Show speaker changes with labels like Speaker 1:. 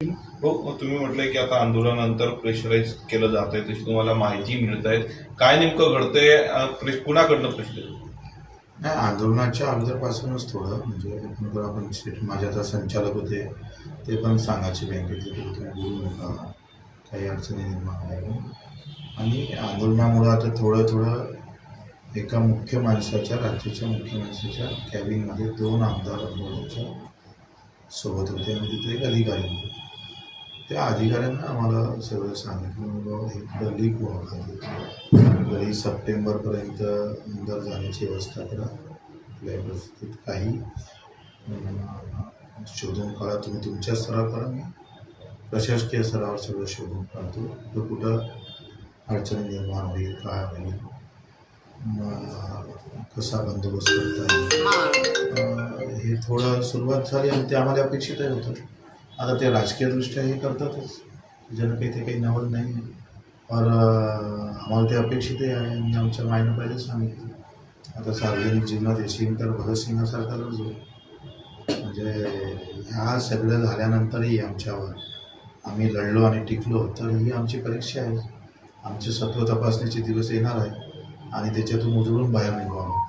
Speaker 1: हो तुम्ही म्हटलंय की आता आंदोलनानंतर प्रेशराईज केलं जात आहे तशी तुम्हाला माहिती मिळत आहे काय नेमकं घडतंय? कुणाकडनं प्रेशर
Speaker 2: नाही आंदोलनाच्या अगोदरपासूनच थोडं म्हणजे एकंदर आपण माझे आता संचालक होते ते पण सांगायचे बँकेतले की बोलू नका काही अडचणी निर्माण आहे आणि आंदोलनामुळं आता थोडं थोडं एका मुख्य माणसाच्या राज्याच्या मुख्य माणसाच्या कॅबिनमध्ये दोन आमदार आंदोलनाच्या सोबत होते आणि तिथे एक अधिकारी होते. त्या अधिकाऱ्यांना आम्हाला सगळं सांगितलं बाबा हे लीक व्हावं तरी सप्टेंबरपर्यंत अंदर जाण्याची व्यवस्था करा. कुठल्याही परिस्थितीत काही शोधून काढा. तुम्ही तुमच्या स्तरावर करा. मी प्रशासकीय स्तरावर सगळं शोधून काढतो. तर कुठं अडचणी निर्माण होईल काय होईल मग कसा बंदोबस्त करता येईल? थोडं सुरुवात झाली आणि ते आम्हाला अपेक्षितही होतं. आता ते राजकीयदृष्ट्या हे करतातच. ज्यानं काही ते काही नवल नाही आहे. और आम्हाला ते अपेक्षितही आहे आणि आमच्या मायनं पाहिजे सांगितलं. आता सार्वजनिक जीवनात येशील तर भगतसिंगासारखा लढतो म्हणजे ह्या सगळं झाल्यानंतरही आमच्यावर आम्ही लढलो आणि टिकलो तर ही आमची परीक्षा आहे. आमचे सत्व तपासणीचे दिवस येणार आहे आणि त्याच्यातून उजळून बाहेर निघू आम्ही.